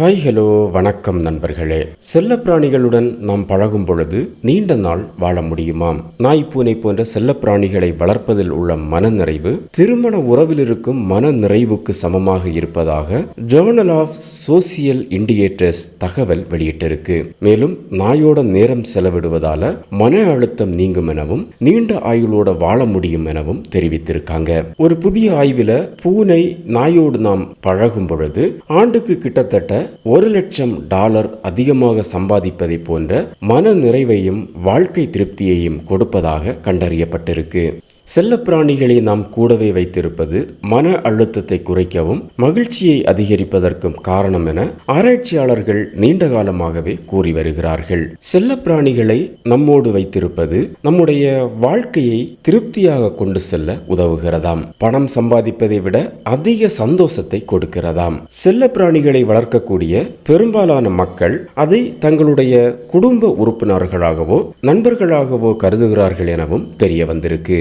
Hi hello வணக்கம் நண்பர்களே. செல்லப்பிராணிகளுடன் நாம் பழகும் பொழுது நீண்ட நாள் வாழ முடியுமாம்? நாய் பூனை போன்ற செல்லப்பிராணிகளை வளர்ப்பதில் உள்ள மனநிறைவு திருமண உறவில் இருக்கும் மன நிறைவுக்கு சமமாக இருப்பதாக ஜேர்னல் ஆஃப் சோசியல் இண்டிகேட்டர்ஸ் தகவல் வெளியிட்டிருக்கு. மேலும் நாயோட நேரம் செலவிடுவதால மன அழுத்தம் நீங்கும் எனவும் நீண்ட ஆயுளோட வாழ முடியும் எனவும் தெரிவித்திருக்காங்க. ஒரு புதிய ஆய்வில் பூனை நாயோடு நாம் பழகும் பொழுது ஆண்டுக்கு கிட்டத்தட்ட ஒரு லட்சம் டாலர் அதிகமாக சம்பாதிப்பதை போன்ற மன நிறைவையும் வாழ்க்கை திருப்தியையும் கொடுப்பதாக கண்டறியப்பட்டிருக்கு. செல்லப்பிராணிகளை நாம் கூடவே வைத்திருப்பது மன அழுத்தத்தை குறைக்கவும் மகிழ்ச்சியை அதிகரிப்பதற்கும் காரணம் என ஆராய்ச்சியாளர்கள் நீண்ட காலமாகவே கூறி வருகிறார்கள். செல்லப்பிராணிகளை நம்மோடு வைத்திருப்பது நம்முடைய வாழ்க்கையை திருப்தியாக கொண்டு செல்ல உதவுகிறதாம். பணம் சம்பாதிப்பதை விட அதிக சந்தோஷத்தை கொடுக்கிறதாம். செல்லப்பிராணிகளை வளர்க்கக்கூடிய பெரும்பாலான மக்கள் அதை தங்களுடைய குடும்ப உறுப்பினர்களாகவோ நண்பர்களாகவோ கருதுகிறார்கள் எனவும் தெரிய வந்திருக்கு